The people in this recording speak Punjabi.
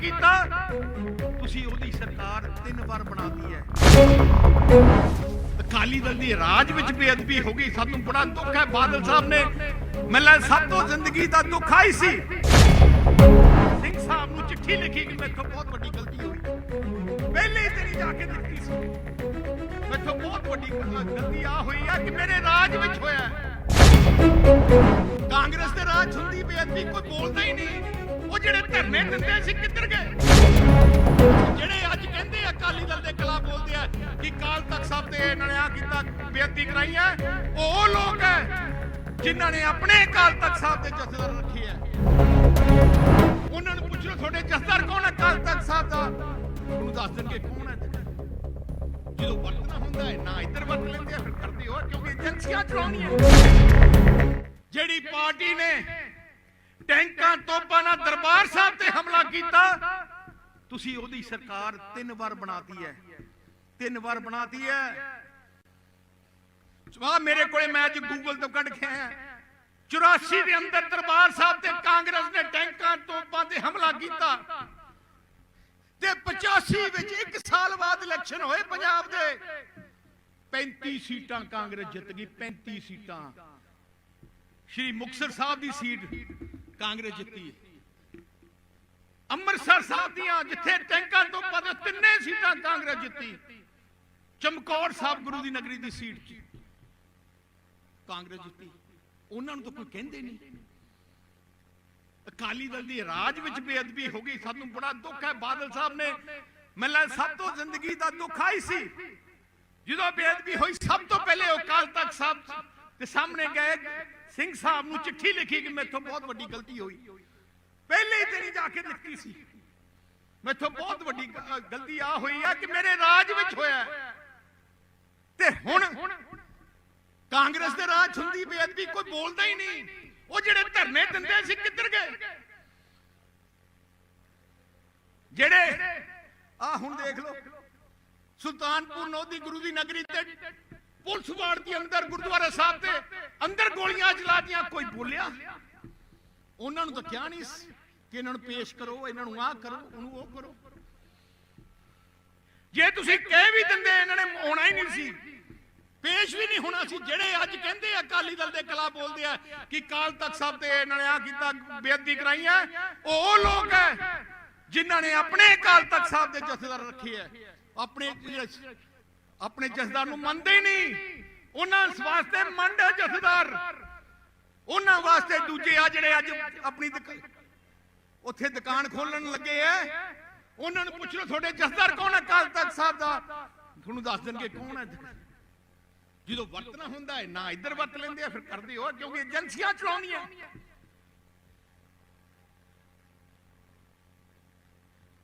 ਕੀਤਾ। ਤੁਸੀਂ ਉਹਦੀ ਸਰਕਾਰ ਤਿੰਨ ਵਾਰ ਬਣਾਤੀ ਹੈ। ਅਕਾਲੀ ਦਲ ਦੀ ਰਾਜ ਵਿੱਚ ਬੇਅਦਬੀ ਹੋ ਗਈ। ਸਾਨੂੰ ਬੜਾ ਦੁੱਖ ਹੈ ਬਾਦਲ ਸਾਹਿਬ ਨੇ। ਮੈਨੂੰ ਸਭ ਤੋਂ ਜ਼ਿੰਦਗੀ ਦਾ ਦੁੱਖ ਆਈ ਸੀ। ਸਿੰਘ ਸਾਹਿਬ ਨੂੰ ਚਿੱਠੀ ਲਿਖੀ ਕਿ ਮੈਥੋਂ ਬਹੁਤ ਵੱਡੀ ਗਲਤੀ ਹੋਈ। ਪਹਿਲੇ ਹੀ ਤੇਰੀ ਜਾ ਕੇ ਦਿੱਤੀ ਸੀ। ਮੈਥੋਂ ਬਹੁਤ ਵੱਡੀ ਗਲਤੀ ਆ ਹੋਈ ਆ ਕਿ ਮੇਰੇ ਰਾਜ ਵਿੱਚ ਹੋਇਆ ਕਾਂਗਰਸ ਦੇ ਰਾਜ ਹੁੰਦੀ ਬੇਅਦਬੀ ਕੋਈ ਬੋਲਦਾ ਹੀ ਨਹੀਂ। ਜਿਹੜੇ ਧਰਨੇ ਦਿੰਦੇ ਸੀ ਕਿੱਧਰ ਗਏ? ਜਿਹੜੇ ਅੱਜ ਕਹਿੰਦੇ ਅਕਾਲੀ ਦਲ ਦੇ ਖਿਲਾਫ ਬੋਲਦੇ ਆ ਕਿ ਕਾਲ ਤਖਤ ਸਾਹਿਬ ਤੇ ਇਹਨਾਂ ਨੇ ਆ ਕੀਤਾ, ਬੇਅਦਬੀ ਕਰਾਈ ਹੈ। ਉਹ ਲੋਕ ਹੈ ਜਿਨ੍ਹਾਂ ਨੇ ਆਪਣੇ ਅਕਾਲ ਤਖਤ ਸਾਹਿਬ ਦੇ ਜਥੇਦਾਰ ਰੱਖੇ ਹੈ। ਉਹਨਾਂ ਨੂੰ ਪੁੱਛੋ ਤੁਹਾਡੇ ਜਥੇਦਾਰ ਕੌਣ ਹੈ ਅਕਾਲ ਤਖਤ ਸਾਹਿਬ ਦਾ? ਉਹਨੂੰ ਦੱਸ ਦੇਣਗੇ ਕੌਣ ਹੈ ਜਦੋਂ ਵਰਤਣਾ ਹੁੰਦਾ ਹੈ, ਨਾ ਇੱਧਰ ਵਰਤ ਲੈਂਦੇ ਆ, ਫਿਰ ਕਰਦੇ ਹੋ ਕਿਉਂਕਿ ਏਜੰਸੀਆਂ ਚਲਾਉਣੀਆਂ। ਜਿਹੜੀ ਪਾਰਟੀ ਨੇ ਟੈਂਕਾਂ ਤੋਪਾਂ ਨਾਲ ਦਰਬਾਰ ਸਾਹਿਬ ਤੇ ਹਮਲਾ ਕੀਤਾ। ਤੁਸੀਂ ਉਹਦੀ ਸਰਕਾਰ ਤਿੰਨ ਵਾਰ ਬਣਾਤੀ ਹੈ। ਤਿੰਨ ਵਾਰ ਬਣਾਤੀ ਹੈ। ਆ ਮੇਰੇ ਕੋਲੇ ਮੈਂ ਅੱਜ ਗੂਗਲ ਤੋਂ ਕੱਢ ਕੇ ਆਇਆ। 84 ਦੇ ਅੰਦਰ ਦਰਬਾਰ ਸਾਹਿਬ ਤੇ ਕਾਂਗਰਸ ਨੇ ਟੈਂਕਾਂ ਤੋਪਾਂ ਤੇ ਹਮਲਾ ਕੀਤਾ। ਤੇ 85 ਵਿੱਚ ਇੱਕ ਸਾਲ ਬਾਅਦ ਇਲੈਕਸ਼ਨ ਹੋਏ ਪੰਜਾਬ ਦੇ। 35 ਸੀਟਾਂ ਕਾਂਗਰਸ ਜਿੱਤ ਗਈ 35 ਸੀਟਾਂ। ਸ਼੍ਰੀ ਮੁਕਤਸਰ ਸਾਹਿਬ ਦੀ ਸੀਟ ਕਾਂਗਰਸ ਜਿੱਤੀ ਅੰਮ੍ਰਿਤਸਰ ਸਾਹਿਬ ਦੀਆਂ ਜਿੱਥੇ ਟੈਂਕਾਂ ਤੋਂ ਪਦ ਤਿੰਨੇ ਸੀਟਾਂ ਕਾਂਗਰਸ ਜਿੱਤੀ, ਚਮਕੌਰ ਸਾਹਿਬ ਗੁਰੂ ਦੀ ਨਗਰੀ ਦੀ ਸੀਟ ਕਾਂਗਰਸ ਜਿੱਤੀ। ਉਹਨਾਂ ਨੂੰ ਤਾਂ ਕੋਈ ਕਹਿੰਦੇ ਨਹੀਂ। ਅਕਾਲੀ ਦਲ ਦੀ ਰਾਜ ਵਿੱਚ ਬੇਅਦਬੀ ਹੋ ਗਈ, ਸਾਨੂੰ ਬੜਾ ਦੁੱਖ ਹੈ। ਬਾਦਲ ਸਾਹਿਬ ਨੇ ਮੈਨੂੰ ਸਭ ਤੋਂ ਜ਼ਿੰਦਗੀ ਦਾ ਦੁੱਖ ਆਈ ਸੀ। ਜਦੋਂ ਬੇਅਦਬੀ ਹੋਈ, ਸਭ ਤੋਂ ਪਹਿਲੇ ਉਹ ਅਕਾਲ ਤਖਤ ਸਾਹਿਬ ਦੇ ਸਾਹਮਣੇ ਗਏ ਸਿੰਘ ਸਾਹਿਬ ਨੂੰ ਚਿੱਠੀ ਲਿਖੀ ਕਿ ਮੈਥੋਂ ਬਹੁਤ ਵੱਡੀ ਗਲਤੀ ਹੋਈ। ਪਹਿਲੇ ਹੀ ਤੇਰੀ ਜਾ ਕੇ ਦਿੱਤੀ ਸੀ। ਮੈਥੋਂ ਬਹੁਤ ਵੱਡੀ ਗਲਤੀ ਆ ਹੋਈ ਆ ਕਿ ਮੇਰੇ ਰਾਜ ਵਿੱਚ ਹੋਇਆ ਤੇ ਹੁਣ ਕਾਂਗਰਸ ਦੇ ਰਾਜ ਹੁੰਦੀ ਬੇਅਦਬੀ ਕੋਈ ਬੋਲਦਾ ਹੀ ਨਹੀਂ। ਉਹ ਜਿਹੜੇ ਧਰਨੇ ਦਿੰਦੇ ਸੀ ਕਿੱਧਰ ਗਏ? ਜਿਹੜੇ ਆ ਹੁਣ ਦੇਖ ਲਓ, ਸੁਲਤਾਨਪੁਰ ਲੋਧੀ ਗੁਰੂ ਦੀ ਨਗਰੀ ਤੇ ਪੁਲਿਸ ਵਾਰਡ ਦੇ ਅੰਦਰ, ਗੁਰਦੁਆਰਾ ਸਾਹਿਬ ਤੇ ਅੰਦਰ ਗੋਲੀਆਂ ਚਲਾਤੀਆਂ, ਕੋਈ ਬੋਲਿਆ? ਉਹਨਾਂ ਨੂੰ ਤਾਂ ਕਿਹਾ ਨਹੀਂ ਕਿ ਇਹਨਾਂ ਨੂੰ ਪੇਸ਼ ਕਰੋ, ਇਹਨਾਂ ਨੂੰ ਆਹ ਕਰੋ, ਉਹਨੂੰ ਉਹ ਕਰੋ। ਜੇ ਤੁਸੀਂ ਕਹਿ ਵੀ ਦਿੰਦੇ, ਇਹਨਾਂ ਨੇ ਹੋਣਾ ਹੀ ਨਹੀਂ ਸੀ। ਪੇਸ਼ ਵੀ ਨਹੀਂ ਹੋਣਾ ਸੀ। ਜਿਹੜੇ ਅੱਜ ਕਹਿੰਦੇ ਆ, ਅਕਾਲੀ ਦਲ ਦੇ ਕਲਾ ਬੋਲਦੇ ਆ ਕਿ ਕਾਲ ਤਖਤ ਸਾਹਿਬ ਤੇ ਇਹਨਾਂ ਨੇ ਆ ਕੀਤਾ, ਬੇਅਦਬੀ ਕਰਾਈ ਹੈ, ਉਹ ਲੋਕ ਹੈ ਜਿਨ੍ਹਾਂ ਨੇ ਆਪਣੇ ਅਕਾਲ ਤਖਤ ਸਾਹਿਬ ਦੇ ਜਥੇਦਾਰ ਰੱਖੇ ਹੈ। ਆਪਣੇ ਆਪਣੇ ਜਥੇਦਾਰ ਨੂੰ ਮੰਨਦੇ ਹੀ ਨਹੀਂ। ਉਹਨਾਂ ਵਾਸਤੇ ਮੰਡ ਹੈ ਉਹਨਾਂ ਵਾਸਤੇ ਦੂਜੇ ਆ ਜਿਹੜੇ ਅੱਜ ਆਪਣੀ ਉੱਥੇ ਦੁਕਾਨ ਖੋਲਣ ਲੱਗੇ ਐ ਉਹਨਾਂ ਨੂੰ ਪੁੱਛ ਲਓ, ਤੁਹਾਡੇ ਜਥੇਦਾਰ ਕੌਣ ਹੈ ਅਕਾਲ ਤਖਤ ਸਾਹਿਬ ਦਾ। ਤੁਹਾਨੂੰ ਦੱਸ ਦੇਣਗੇ ਕੌਣ ਹੈ ਜਦੋਂ ਵਰਤਣਾ ਹੁੰਦਾ ਹੈ, ਨਾ ਇੱਧਰ ਵਰਤ ਲੈਂਦੇ ਆ, ਫਿਰ ਕਰਦੇ ਹੋ, ਕਿਉਂਕਿ ਏਜੰਸੀਆਂ ਚਲਾਉਣੀਆਂ